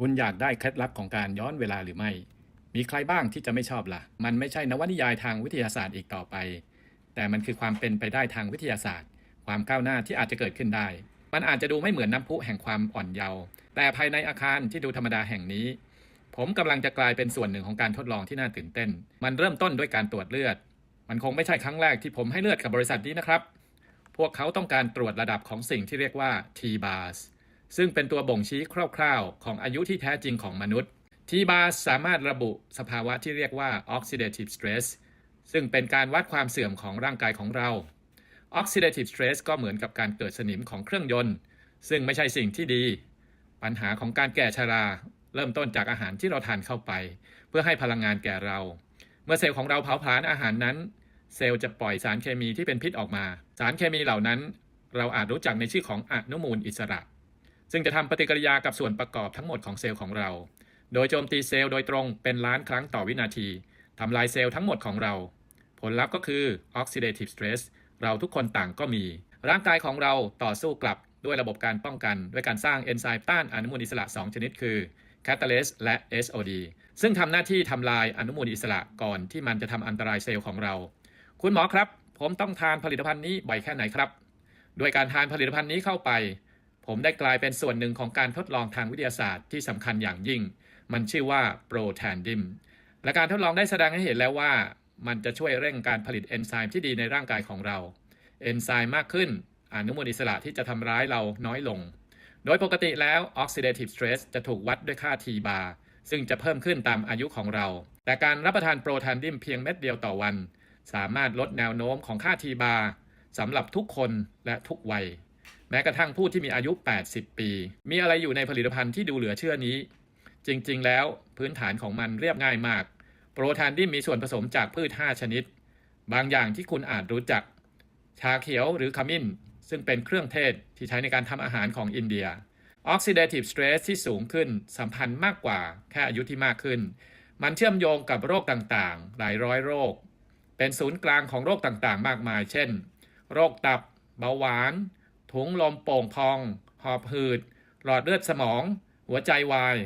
คุณอยากได้เคล็ดลับของการย้อนเวลาหรือไม่ มีใครบ้างที่จะไม่ชอบล่ะ มันไม่ใช่นวนิยายทางวิทยาศาสตร์อีกต่อไป แต่มันคือความเป็นไปได้ทางวิทยาศาสตร์ ความก้าวหน้าที่อาจจะเกิดขึ้นได้ มันอาจจะดูไม่เหมือนน้ำพุแห่งความอ่อนเยาว์ แต่ภายในอาคารที่ดูธรรมดาแห่งนี้ ผมกำลังจะกลายเป็นส่วนหนึ่งของการทดลองที่น่าตื่นเต้น มันเริ่มต้นด้วยการตรวจเลือด มันคงไม่ใช่ครั้งแรกที่ผมให้เลือดกับบริษัทนี้นะครับ พวกเขาต้องการตรวจระดับของสิ่งที่เรียกว่า T-bars ซึ่งเป็นตัวบ่งชี้คร่าวๆ ของอายุที่แท้จริงของมนุษย์ T-bars สามารถระบุสภาวะที่เรียกว่า oxidative stress ซึ่งเป็นการวัดความเสื่อมของร่างกายของเรา oxidative stress ก็เหมือนกับการเกิดสนิมของเครื่องยนต์ ซึ่งไม่ใช่สิ่งที่ดี ปัญหาของการแก่ชรา เริ่มต้นจากอาหารที่เราทานเข้าไป เพื่อให้พลังงานแก่เรา เมื่อเซลล์ของเราเผาผลาญอาหารนั้น เซลล์จะปล่อยสารเคมีที่เป็นพิษออกมา สารเคมีเหล่านั้น เราอาจรู้จักในชื่อของอนุมูลอิสระ ซึ่งจะทำปฏิกิริยากับส่วนประกอบทั้งหมดของเซลล์ของเรา โดยโจมตีเซลล์โดยตรงเป็นล้านครั้งต่อวินาทีทำลายเซลล์ทั้งหมดของเรา ผลลัพธ์ก็คือ oxidative stress เราทุกคนต่างก็มี ร่างกายของเราต่อสู้กลับด้วยระบบการป้องกัน ด้วยการสร้างเอนไซม์ต้านอนุมูลอิสระ 2 ชนิดคือ catalase และ SOD ซึ่งทำหน้าที่ทำลายอนุมูลอิสระก่อนที่มันจะทำอันตรายเซลล์ของเรา คุณหมอครับ ผมต้องทานผลิตภัณฑ์นี้บ่อยแค่ไหนครับโดยการทานผลิตภัณฑ์นี้เข้าไป ผมได้กลายเป็นส่วนหนึ่งของการทดลองทางวิทยาศาสตร์ที่สำคัญอย่างยิ่ง มันชื่อว่าโปรแทนดิมและการทดลองได้แสดงให้เห็นแล้วว่า มันจะช่วยเร่งการผลิตเอนไซม์ที่ดีในร่างกายของเรา เอนไซม์มากขึ้น อนุมูลอิสระที่จะทำร้ายเราน้อยลง โดยปกติแล้ว oxidative stress จะถูกวัดด้วยค่า T bar ซึ่งจะเพิ่มขึ้นตามอายุของเรา แต่การรับประทานโปรแทนดิมเพียงเม็ดเดียวต่อวัน สามารถลดแนวโน้มของค่า T bar สำหรับทุกคนและทุกวัย แม้กระทั่งผู้ที่มีอายุ 80 ปี มีอะไรอยู่ในผลิตภัณฑ์ที่ดูเหลือเชื่อนี้ จริงๆ แล้วพื้นฐานของมันเรียบง่ายมาก โปรแทนดิมมีส่วนผสมจากพืช 5 ชนิด บางอย่างที่คุณอาจรู้จัก ชาเขียวหรือขมิ้น ซึ่งเป็นเครื่องเทศที่ใช้ในการทำอาหารของอินเดีย Oxidative stress ที่สูงขึ้นสัมพันธ์มากกว่าแค่อายุที่มากขึ้น มันเชื่อมโยงกับโรคต่างๆ หลายร้อยโรค เป็นศูนย์กลางของโรคต่างๆ มากมาย เช่น โรคตับ เบาหวาน ถุงลมโป่งพอง หอบหืด หลอดเลือดสมอง หัวใจวาย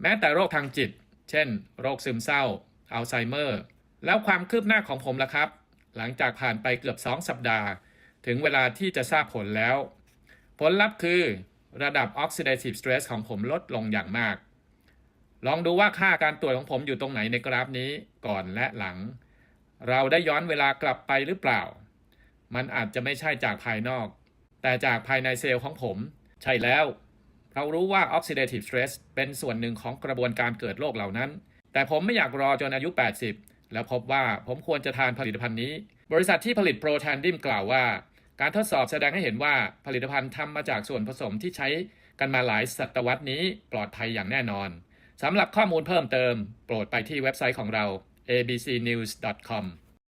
แม้แต่โรคทางจิต เช่น โรคซึมเศร้า อัลไซเมอร์ แล้วความคืบหน้าของผมล่ะครับ หลังจากผ่านไปเกือบ 2 สัปดาห์ ถึงเวลาที่จะทราบผลแล้ว ผลลัพธ์คือระดับ oxidative stress ของผมลดลงอย่างมาก ลองดูว่าค่าการตรวจของผมอยู่ตรงไหนในกราฟนี้ก่อนและหลัง เราได้ย้อนเวลากลับไปหรือเปล่า มันอาจจะไม่ใช่จากภายนอก แต่จากภายในเซลล์ของผม ใช่แล้ว เรารู้ว่า oxidative stress เป็นส่วนหนึ่งของกระบวนการเกิดโรคเหล่านั้น แต่ผมไม่อยากรอจนอายุ 80 แล้วพบว่าผมควรจะทานผลิตภัณฑ์นี้ บริษัทที่ผลิตโปรแทนดิมกล่าวว่า การทดสอบแสดงให้เห็นว่าผลิตภัณฑ์ทำมาจากส่วนผสมที่ใช้กันมาหลายศตวรรษนี้ปลอดภัยอย่างแน่นอนสำหรับข้อมูลเพิ่มเติม โปรดไปที่เว็บไซต์ของเรา abcnews.com